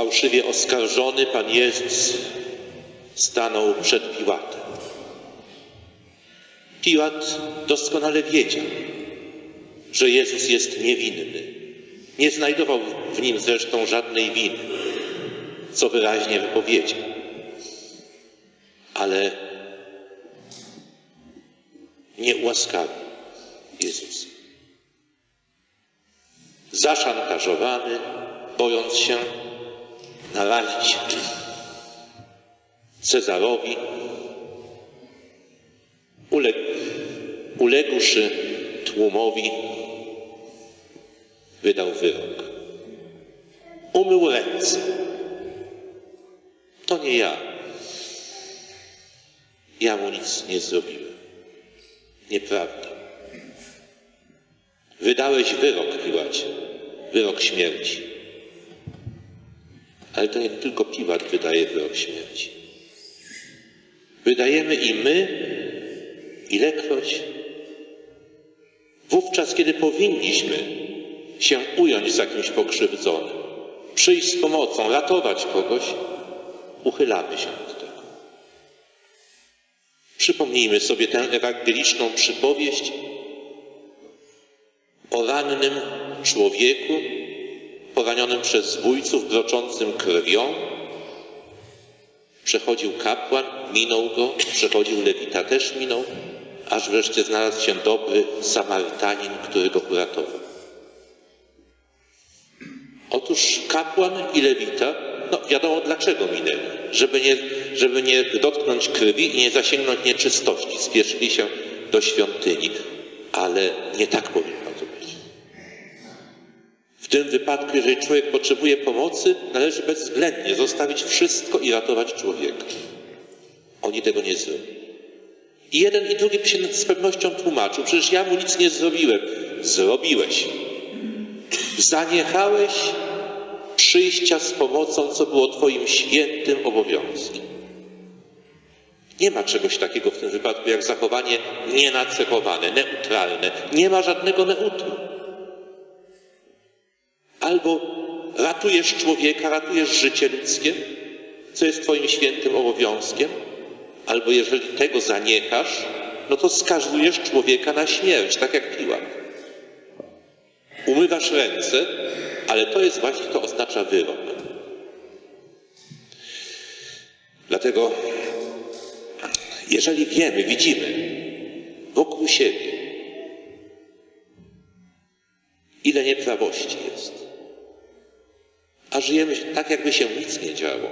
Fałszywie oskarżony Pan Jezus stanął przed Piłatem. Piłat doskonale wiedział, że Jezus jest niewinny. Nie znajdował w nim zresztą żadnej winy, co wyraźnie wypowiedział. Ale nie ułaskawił Jezusa. Zaszantażowany, bojąc się narazić Cezarowi, uległ, uległszy tłumowi, wydał wyrok. Umył ręce. To nie ja. Ja mu nic nie zrobiłem. Nieprawda. Wydałeś wyrok, Piłacie. Wyrok śmierci. Ale to nie tylko Piłat wydaje wyrok śmierci. Wydajemy i my, ilekroć wówczas, kiedy powinniśmy się ująć za kimś pokrzywdzonym, przyjść z pomocą, ratować kogoś, uchylamy się od tego. Przypomnijmy sobie tę ewangeliczną przypowieść o rannym człowieku, poranionym przez zbójców, broczącym krwią. Przechodził kapłan, minął go, przechodził lewita, też minął, aż wreszcie znalazł się dobry Samarytanin, który go uratował. Otóż kapłan i lewita, no wiadomo dlaczego minęli, żeby nie, żeby nie dotknąć krwi i nie zasięgnąć nieczystości. Spieszyli się do świątyni, ale nie tak powinno tym wypadku, jeżeli człowiek potrzebuje pomocy, należy bezwzględnie zostawić wszystko i ratować człowieka. Oni tego nie zrobią. I jeden i drugi by się z pewnością tłumaczył. Przecież ja mu nic nie zrobiłem. Zrobiłeś. Zaniechałeś przyjścia z pomocą, co było Twoim świętym obowiązkiem. Nie ma czegoś takiego w tym wypadku jak zachowanie nienacechowane, neutralne. Nie ma żadnego neutru. Albo ratujesz człowieka, ratujesz życie ludzkie, co jest Twoim świętym obowiązkiem, albo jeżeli tego zaniechasz, no to skazujesz człowieka na śmierć, tak jak Piłat. Umywasz ręce, ale to jest właśnie, to oznacza wyrok. Dlatego, jeżeli wiemy, widzimy wokół siebie, ile nieprawości jest, żyjemy tak, jakby się nic nie działo,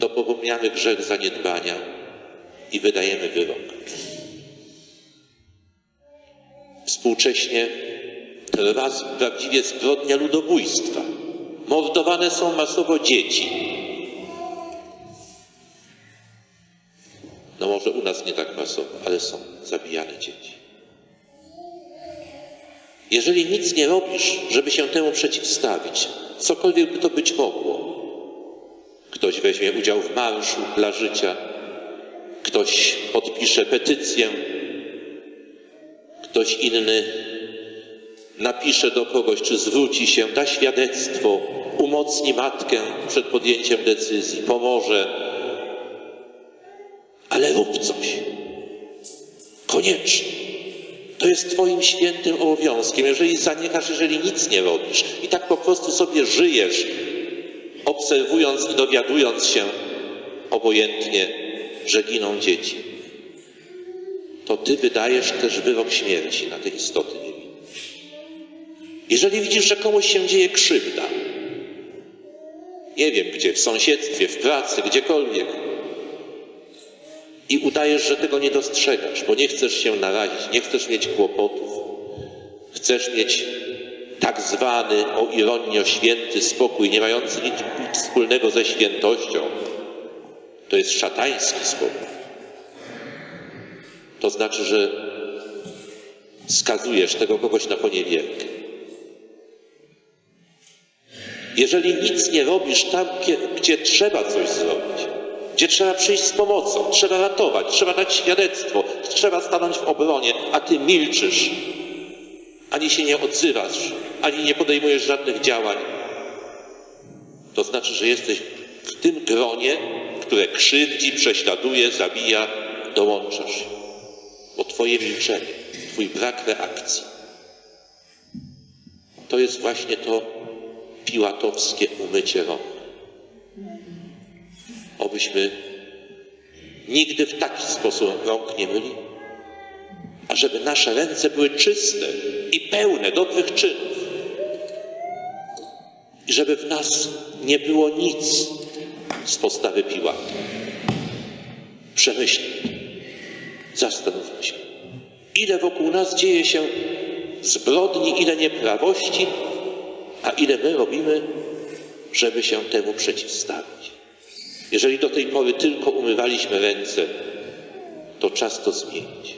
to popełniamy grzech zaniedbania i wydajemy wyrok. Współcześnie trwa prawdziwie zbrodnia ludobójstwa. Mordowane są masowo dzieci. No może u nas nie tak masowo, ale są zabijane dzieci. Jeżeli nic nie robisz, żeby się temu przeciwstawić, cokolwiek by to być mogło, ktoś weźmie udział w marszu dla życia, ktoś podpisze petycję, ktoś inny napisze do kogoś, czy zwróci się, da świadectwo, umocni matkę przed podjęciem decyzji, pomoże. Ale rób coś. Koniecznie. To jest Twoim świętym obowiązkiem. Jeżeli zaniechasz, jeżeli nic nie robisz i tak po prostu sobie żyjesz, obserwując i dowiadując się obojętnie, że giną dzieci, to Ty wydajesz też wyrok śmierci na te istoty niewinne. Jeżeli widzisz, że komuś się dzieje krzywda, nie wiem gdzie, w sąsiedztwie, w pracy, gdziekolwiek, i udajesz, że tego nie dostrzegasz, bo nie chcesz się narazić, nie chcesz mieć kłopotów, chcesz mieć tak zwany, o ironio, święty spokój, nie mający nic, wspólnego ze świętością, to jest szatański spokój. To znaczy, że skazujesz tego kogoś na poniewierkę. Jeżeli nic nie robisz tam, gdzie trzeba coś zrobić, gdzie trzeba przyjść z pomocą, trzeba ratować, trzeba dać świadectwo, trzeba stanąć w obronie, a ty milczysz, ani się nie odzywasz, ani nie podejmujesz żadnych działań, To znaczy, że jesteś w tym gronie, które krzywdzi, prześladuje, zabija, dołączasz. Bo Twoje milczenie, Twój brak reakcji, to jest właśnie to piłatowskie umycie rąk. Obyśmy nigdy w taki sposób rąk nie myli, a żeby nasze ręce były czyste i pełne dobrych czynów. I żeby w nas nie było nic z postawy Piłata. Przemyślmy, zastanówmy się, ile wokół nas dzieje się zbrodni, ile nieprawości, a ile my robimy, żeby się temu przeciwstawić. Jeżeli do tej pory tylko umywaliśmy ręce, to czas to zmienić.